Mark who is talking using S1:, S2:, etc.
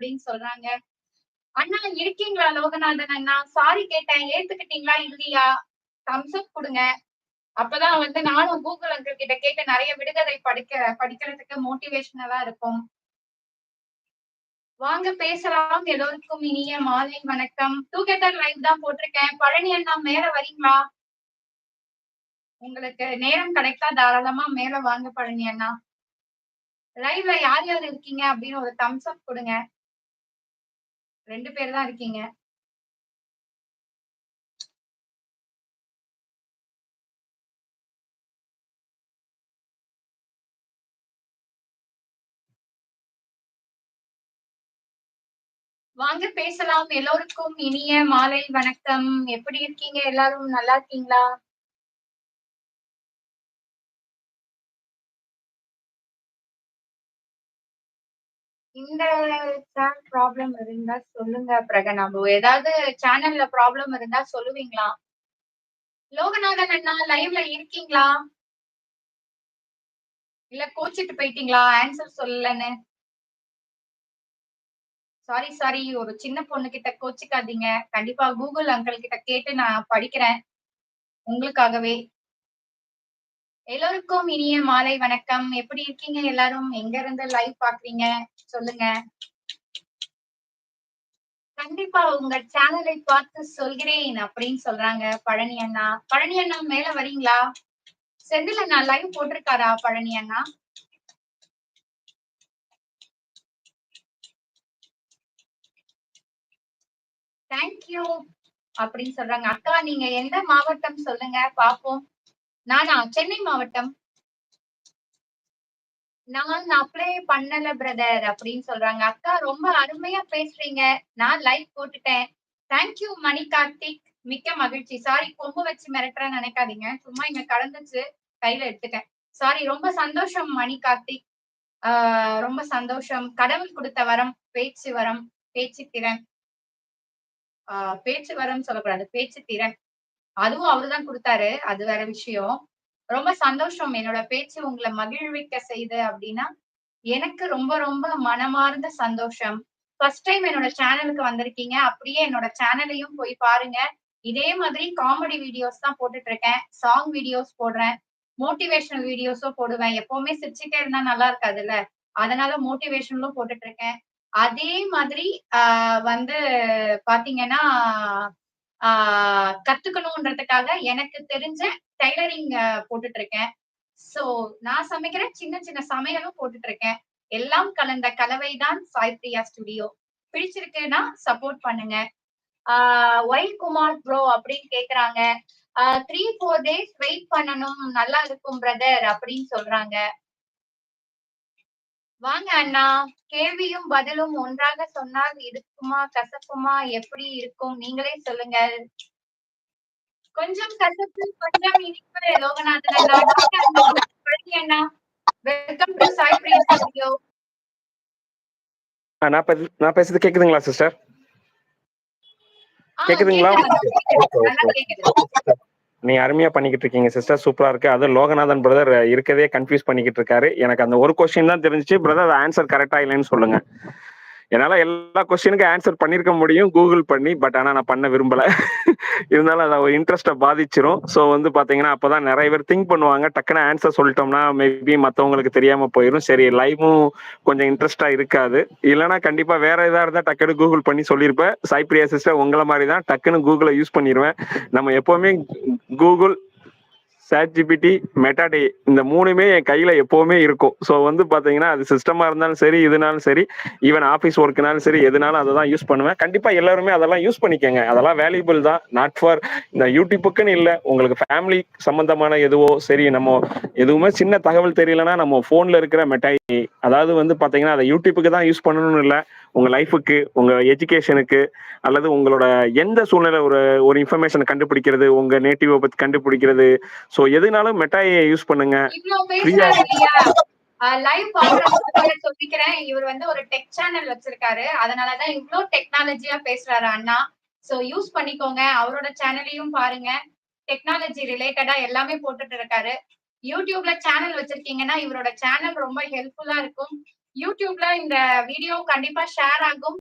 S1: அப்படின்னு சொல்றாங்க. அண்ணா இருக்கீங்களா? லோகநாதன் அண்ணா. சாரி கேட்டேன். ஏத்துக்கிட்டீங்களா? இல்லையா? தம்ஸ் அப் கொடுங்க. அப்பதான் வந்து நானும் கூகுள் அங்கிள் கிட்ட கேட்டு நிறைய விடுகதை படிக்க படிக்கிறதுக்கு மோட்டிவேஷனலா இருக்கும் வாங்க பேசலாம். எல்லோருக்கும் இனிய மாலை வணக்கம். டூகெதர் லைவ் தான் போட்டிருக்கேன். பழனி அண்ணா மேல வரீங்களா? உங்களுக்கு நேரம் கிடைத்தா தாராளமா மேல வாங்க பழனி அண்ணா. லைவ்ல யார் யார் இருக்கீங்க? அப்படின்னு ஒரு தம்ஸ் அப் கொடுங்க. ரெண்டு பேர் தான் இருக்கீங்க. வாங்க பேசலாம். எல்லோருக்கும் இனிய மாலை வணக்கம். எப்படி இருக்கீங்க? எல்லாரும் நல்லா இருக்கீங்களா? இந்த சேனல் ப்ராப்ளம் இருந்தா சொல்லுங்க பிரகநாபு ஏதாவது சேனல்ல ப்ராப்ளம் இருந்தா சொல்லுவீங்களா? லோகநாதன் அண்ணா லைவ்ல இருக்கீங்களா? இல்ல கோச்சிட்டு போயிட்டீங்களா? ஆன்சர் சொல்லலன்னு. சாரி சாரி ஒரு சின்ன பொண்ணு கிட்ட கோச்சிக்காதீங்க. கண்டிப்பா கூகுள் அங்கிள் கிட்ட கேட்டு நான் படிக்கிறேன். உங்களுக்காகவே. எல்லோருக்கும் இனிய மாலை வணக்கம். எப்படி இருக்கீங்க? எல்லாரும் எங்க இருந்து லைவ் பாக்குறீங்க? சொல்லுங்க. கண்டிப்பா உங்க சேனலை பார்த்து சொல்கிறேன் அப்படின்னு சொல்றாங்க பழனி அண்ணா. பழனி அண்ணா மேல வரீங்களா? செந்தில் அண்ணா லைவ் போட்டிருக்காரா பழனி அண்ணா? தேங்க்யூ அப்படின்னு சொல்றாங்க. அக்கா நீங்க எந்த மாவட்டம் சொல்லுங்க? பாப்போம். நானா? சென்னை மாவட்டம். நான் அப்ளை பண்ணல பிரதர் அப்படின்னு சொல்றாங்க. அக்கா ரொம்ப அருமையா பேசுறீங்க. நான் லைவ் போட்டுட்டேன். தேங்க்யூ மணி கார்த்திக் மிக்க மகிழ்ச்சி. சாரி கொம்பு வச்சு மிரட்டுறேன்னு நினைக்காதீங்க. சும்மா இங்க கலந்துச்சு கையில எடுத்துட்டேன். சாரி ரொம்ப சந்தோஷம் மணி கார்த்திக் ஆஹ் ரொம்ப சந்தோஷம். கடவுள் கொடுத்த வரம் பேச்சு வரம் பேச்சு திறன். ஆஹ் பேச்சு வரம் சொல்லக்கூடாது பேச்சு திறன். அதுவும் அவருதான் கொடுத்தாரு. அது வேற விஷயம். ரொம்ப சந்தோஷம். என்னோட பேச்சு உங்களை மகிழ்விக்க செய்து அப்படின்னா எனக்கு ரொம்ப ரொம்ப மனமார்ந்த சந்தோஷம். ஃபர்ஸ்ட் டைம் என்னோட சேனலுக்கு வந்திருக்கீங்க. அப்படியே என்னோட சேனலையும் போய் பாருங்க. இதே மாதிரி காமெடி வீடியோஸ் தான் போட்டுட்டு இருக்கேன் சாங் வீடியோஸ் போடுறேன் மோட்டிவேஷனல் வீடியோஸும் போடுவேன். எப்பவுமே சிரிச்சுட்டே இருந்தா நல்லா இருக்காதுல்ல? அதனால மோட்டிவேஷனலும் போட்டுட்டு இருக்கேன் அதே மாதிரி ஆஹ் வந்து பாத்தீங்கன்னா ஆஹ் கத்துக்கணும்ன்றதுக்காக எனக்கு தெரிஞ்ச டைலரிங் போட்டுட்டு இருக்கேன் சோ நான் சமைக்கிற சின்ன சின்ன சமையலும் போட்டுட்டு இருக்கேன் எல்லாம் கலந்த கலவைதான் சாய் பிரியா ஸ்டுடியோ பிடிச்சிருக்குன்னா சப்போர்ட் பண்ணுங்க. ஆஹ் ஒய் குமார் ப்ரோ அப்படின்னு கேக்குறாங்க. த்ரீ ஃபோர் டேஸ் வெயிட் பண்ணணும். நல்லா இருக்கும் பிரதர் அப்படின்னு சொல்றாங்க. வாங்க அண்ணா. கேள்வியும் பதிலும் ஒன்றாக சொன்னால் இருக்குமா கசப்புமா எப்படி இருக்கும்? நீங்களே சொல்லுங்க கொஞ்சம் கசப்பு கொஞ்சம் இனிப்பு. லோகநாதன் அண்ணா welcome to Sai Priya studio
S2: நான் பேச- நான் பேசுறது கேக்குதுங்களா சிஸ்டர் கேக்குதுங்களா? நீங்க அருமையா பண்ணிக்கிட்டு இருக்கீங்க சிஸ்டர் சூப்பரா இருக்கு. அது லோகநாதன் பிரதர் இருக்கதே கன்ஃபியூஸ் பண்ணிக்கிட்டு இருக்காரு. எனக்கு அந்த ஒரு கொஸ்டின் தான் தெரிஞ்சிச்சு. பிரதர் ஆன்சர் கரெக்டா இல்லைன்னு சொல்லுங்க. என்னால எல்லா கொஸ்டினுக்கும் ஆன்சர் பண்ணிருக்க முடியும் கூகுள் பண்ணி பட் ஆனா நான் பண்ண விரும்பல. இருந்தாலும் அது ஒரு இன்ட்ரெஸ்ட்டை பாதிச்சிரும். ஸோ வந்து பார்த்திங்கன்னா அப்போ தான் நிறைய பேர் திங்க் பண்ணுவாங்க. டக்குன்னு ஆன்சர் சொல்லிட்டோம்னா மேபி மற்றவங்களுக்கு தெரியாமல் போயிடும் சரி லைவும் கொஞ்சம் இன்ட்ரெஸ்டாக இருக்காது. இல்லைன்னா கண்டிப்பாக வேற எதாக இருந்தால் டக்குன்னு கூகுள் பண்ணி சொல்லியிருப்பேன். சைப்ரியா சிஸ்டர் உங்களை மாதிரி தான் டக்குன்னு கூகுளை யூஸ் பண்ணிடுவேன் நம்ம எப்போவுமே கூகுள் சேட் ஜிபிடி மெட்டாடே இந்த மூணுமே என் கையில எப்பவுமே இருக்கும். ஸோ வந்து பாத்தீங்கன்னா அது சிஸ்டமா இருந்தாலும் சரி இதுனாலும் சரி ஈவன் ஆஃபீஸ் ஒர்க்குனாலும் சரி எதுனாலும் அதை தான் யூஸ் பண்ணுவேன். கண்டிப்பா எல்லாருமே அதெல்லாம் யூஸ் பண்ணிக்கோங்க. அதெல்லாம் வேல்யூபிள் தான். நாட் ஃபார் இந்த யூடியூப்புக்குன்னு இல்லை. உங்களுக்கு ஃபேமிலி சம்பந்தமான எதுவோ சரி நம்ம எதுவுமே சின்ன தகவல் தெரியலன்னா நம்ம ஃபோன்ல இருக்கிற மெட்டாய் அதாவது வந்து பாத்தீங்கன்னா அதை யூடியூப்புக்கு தான் யூஸ் பண்ணணும்னு இல்லை. உங்க லைஃபுக்கு உங்க எஜுகேஷனுக்கு அல்லது உங்களோட எந்த சூழ்நிலை ஒரு ஒரு இன்ஃபர்மேஷன் கண்டுபிடிக்கிறது உங்க நேட்டிவ் பத்தி கண்டுபிடிக்கிறது. ஸோ எதுனாலும் மெட்டாயை யூஸ் பண்ணுங்க.
S1: இவ்வளவு லைவ் பாக்குறவங்க சொல்லிக்கிறேன். இவர் வந்து ஒரு டெக் சேனல் வச்சிருக்காரு. அதனாலதான் இவ்ளோ டெக்னாலஜியா பேசுறாரு அண்ணா. சோ யூஸ் பண்ணிக்கோங்க. அவரோட சேனலையும் பாருங்க. டெக்னாலஜி ரிலேட்டடா எல்லாமே போட்டுட்டு இருக்காரு. யூடியூப்ல சேனல் வச்சிருக்கீங்கன்னா இவரோட சேனல் ரொம்ப ஹெல்ப்ஃபுல்லா இருக்கும். யூடியூப்ல இந்த வீடியோ கண்டிப்பா ஷேர் ஆகும்.